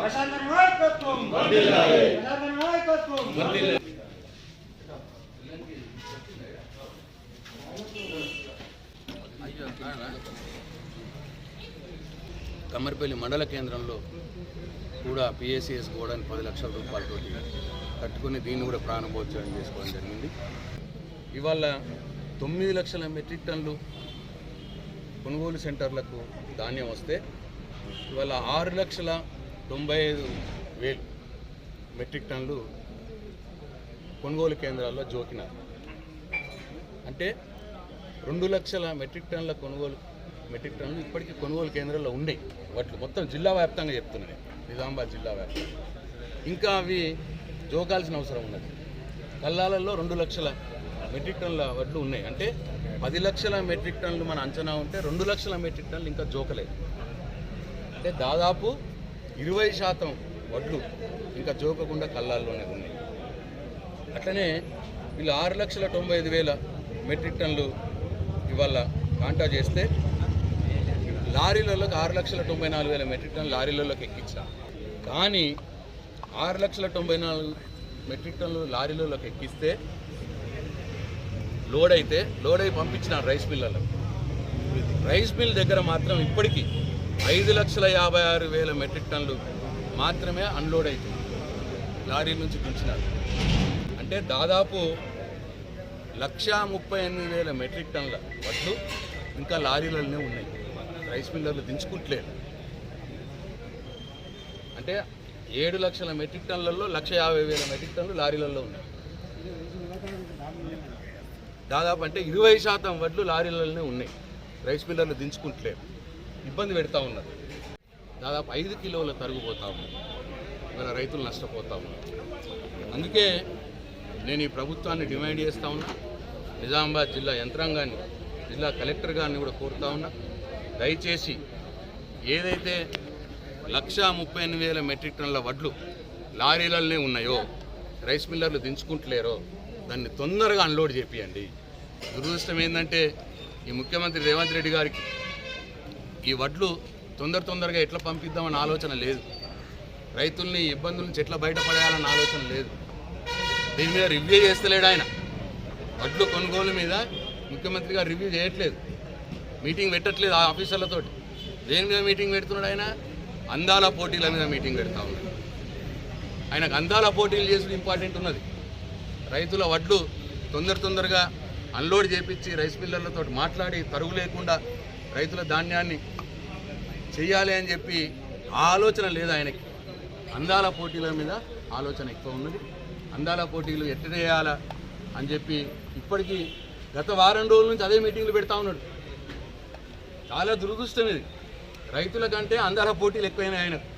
ప్రశాంత నాయకత్వం. ప్రశాంత నాయకత్వం. కమ్మరిపల్లి మండల కేంద్రంలో కూడా పిఎస్సిఎస్ గోడని పది లక్షల రూపాయలతో కట్టుకుని దీన్ని కూడా ప్రారంభోత్సవం చేసుకోవడం జరిగింది. ఇవాళ తొమ్మిది లక్షల మెట్రిక్ టన్లు కొనుగోలు సెంటర్లకు ధాన్యం వస్తే ఇవాళ ఆరు లక్షల తొంభై ఐదు వేలు మెట్రిక్ టన్లు కొనుగోలు కేంద్రాల్లో జోకినారు. అంటే రెండు లక్షల మెట్రిక్ టన్నుల కొనుగోలు మెట్రిక్ టన్నులు ఇప్పటికీ కొనుగోలు కేంద్రాల్లో ఉన్నాయి వాటి మొత్తం జిల్లా వ్యాప్తంగా చెప్తున్నాయి. నిజామాబాద్ జిల్లా వ్యాప్తంగా. ఇంకా అవి జోకాల్సిన అవసరం ఉన్నది. కల్లాలలో రెండు లక్షల మెట్రిక్ టన్నుల వడ్లు ఉన్నాయి. అంటే పది లక్షల మెట్రిక్ టన్నులు మన అంచనా ఉంటే రెండు లక్షల మెట్రిక్ టన్నులు ఇంకా జోకలేదు. అంటే దాదాపు ఇరవై శాతం వడ్లు ఇంకా జోకకుండా కల్లాల్లోనే ఉన్నాయి. అట్లనే వీళ్ళు ఆరు లక్షల తొంభై ఐదు వేల మెట్రిక్ టన్లు ఇవాళ కాంటా చేస్తే లారీలలోకి ఆరు లక్షల తొంభై నాలుగు వేల మెట్రిక్ టన్నులు లారీలలోకి ఎక్కించా. కానీ ఆరు లక్షల తొంభై నాలుగు మెట్రిక్ టన్నులు లారీలలోకి ఎక్కిస్తే లోడ్ అయితే లోడ్ అయి పంపించిన రైస్ మిల్లలో రైస్ మిల్ దగ్గర మాత్రం ఇప్పటికీ ఐదు లక్షల యాభై ఆరు వేల మెట్రిక్ టన్లు మాత్రమే అన్లోడ్ అవుతుంది లారీ నుంచి దించినారు. అంటే దాదాపు లక్షా ముప్పై ఎనిమిది వేల మెట్రిక్ టన్నుల వడ్లు ఇంకా లారీలలోనే ఉన్నాయి. రైస్ మిల్లర్లు దించుకుంటలేదు. అంటే ఏడు లక్షల మెట్రిక్ టన్నులలో లక్ష యాభై వేల మెట్రిక్ టన్లు లారీలలో ఉన్నాయి. దాదాపు అంటే ఇరవై శాతం వడ్లు లారీలలోనే ఉన్నాయి. రైస్ మిల్లర్లు దించుకుంటలేదు. ఇబ్బంది పెడతా ఉన్నారు దాదాపు ఐదు కిలోల తరుగుపోతాము మన రైతులు నష్టపోతాము అందుకే నేను ఈ ప్రభుత్వాన్ని డిమాండ్ చేస్తా ఉన్నా. నిజామాబాద్ జిల్లా యంత్రాంగాన్ని జిల్లా కలెక్టర్ గారిని కూడా కోరుతా ఉన్నా. దయచేసి ఏదైతే లక్షా ముప్పై ఎనిమిది వేల మెట్రిక్ టన్నుల వడ్లు లారీలలోనే ఉన్నాయో రైస్ మిల్లర్లు దించుకుంటలేరో దాన్ని తొందరగా అన్లోడ్ చేపియండి. దురదృష్టం ఏంటంటే ఈ ముఖ్యమంత్రి రేవంత్ రెడ్డి గారికి ఈ వడ్లు తొందర తొందరగా ఎట్లా పంపిద్దామన్న ఆలోచన లేదు. రైతుల్ని ఇబ్బందుల నుంచి ఎట్లా బయటపడేయాలన్న ఆలోచన లేదు. దీని మీద రివ్యూ చేస్తలేడు ఆయన. వడ్లు కొనుగోలు మీద ముఖ్యమంత్రి గారు రివ్యూ చేయట్లేదు. మీటింగ్ పెట్టట్లేదు ఆ ఆఫీసర్లతోటి. దేని మీద మీటింగ్ పెడుతున్నాడు ఆయన? అందాల పోటీల మీద మీటింగ్ పెడతా ఉన్నాడు. ఆయనకు అందాల పోటీలు చేసుడు ఇంపార్టెంట్ ఉన్నది. రైతుల వడ్లు తొందర తొందరగా అన్లోడ్ చేపించి రైస్ మిల్లర్లతో మాట్లాడి తరుగు లేకుండా రైతుల ధాన్యాన్ని చెయ్యాలి అని చెప్పి ఆలోచన లేదు ఆయనకి. అందాల పోటీల మీద ఆలోచన ఎక్కువ ఉన్నది. అందాల పోటీలు ఎట్టేయాలా అని చెప్పి ఇప్పటికీ గత వారం రోజుల నుంచి అదే మీటింగ్లు పెడతా ఉన్నాడు. చాలా దురదృష్టం ఇది. రైతుల కంటే అందాల పోటీలు ఎక్కువైనాయి ఆయనకు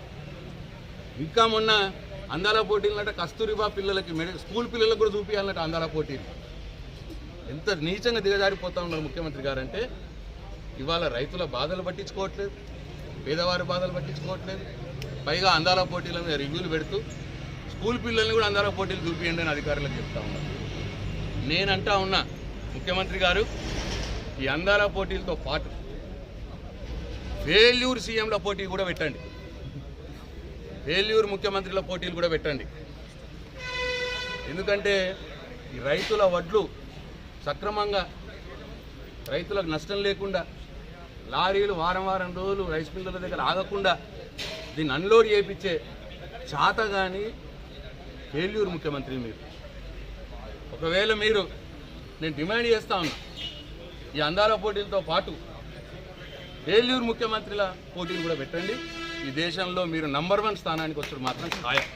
ఇంకా మొన్న అందాల పోటీలు అంటే కస్తూరిబా పిల్లలకి మెడి స్కూల్ పిల్లలకు కూడా చూపించాలంటే అందాల పోటీలు. ఎంత నీచంగా దిగజారిపోతా ఉన్నారు ముఖ్యమంత్రి గారు అంటే ఇవాళ రైతుల బాధలు పట్టించుకోవట్లేదు పేదవారి బాధలు పట్టించుకోవట్లేదు. పైగా అందాల పోటీల మీద రివ్యూలు పెడుతూ స్కూల్ పిల్లల్ని కూడా అందరూ పోటీలు చూపించండి అని అధికారులకు చెప్తా ఉన్నారు నేనంటా ఉన్నా ముఖ్యమంత్రి గారు ఈ అందాల పోటీలతో పాటు ఫెయిల్యూర్ సీఎంల పోటీ కూడా పెట్టండి. ఫెయిల్యూర్ ముఖ్యమంత్రుల పోటీలు కూడా పెట్టండి. ఎందుకంటే ఈ రైతుల వడ్లు సక్రమంగా రైతులకు నష్టం లేకుండా లారీలు వారం వారం రోజులు రైస్ మిల్లర్ల దగ్గర ఆగకుండా దీన్ని అన్లోడ్ చేయించే చాత కానీ ఫెయిల్యూర్ ముఖ్యమంత్రి మీరు. ఒకవేళ మీరు నేను డిమాండ్ చేస్తా ఉన్నా ఈ అందాల పోటీలతో పాటు ఏలూరు ముఖ్యమంత్రిల పోటీలు కూడా పెట్టండి. ఈ దేశంలో మీరు నంబర్ వన్ స్థానానికి వచ్చారు మాత్రం ఖాయం.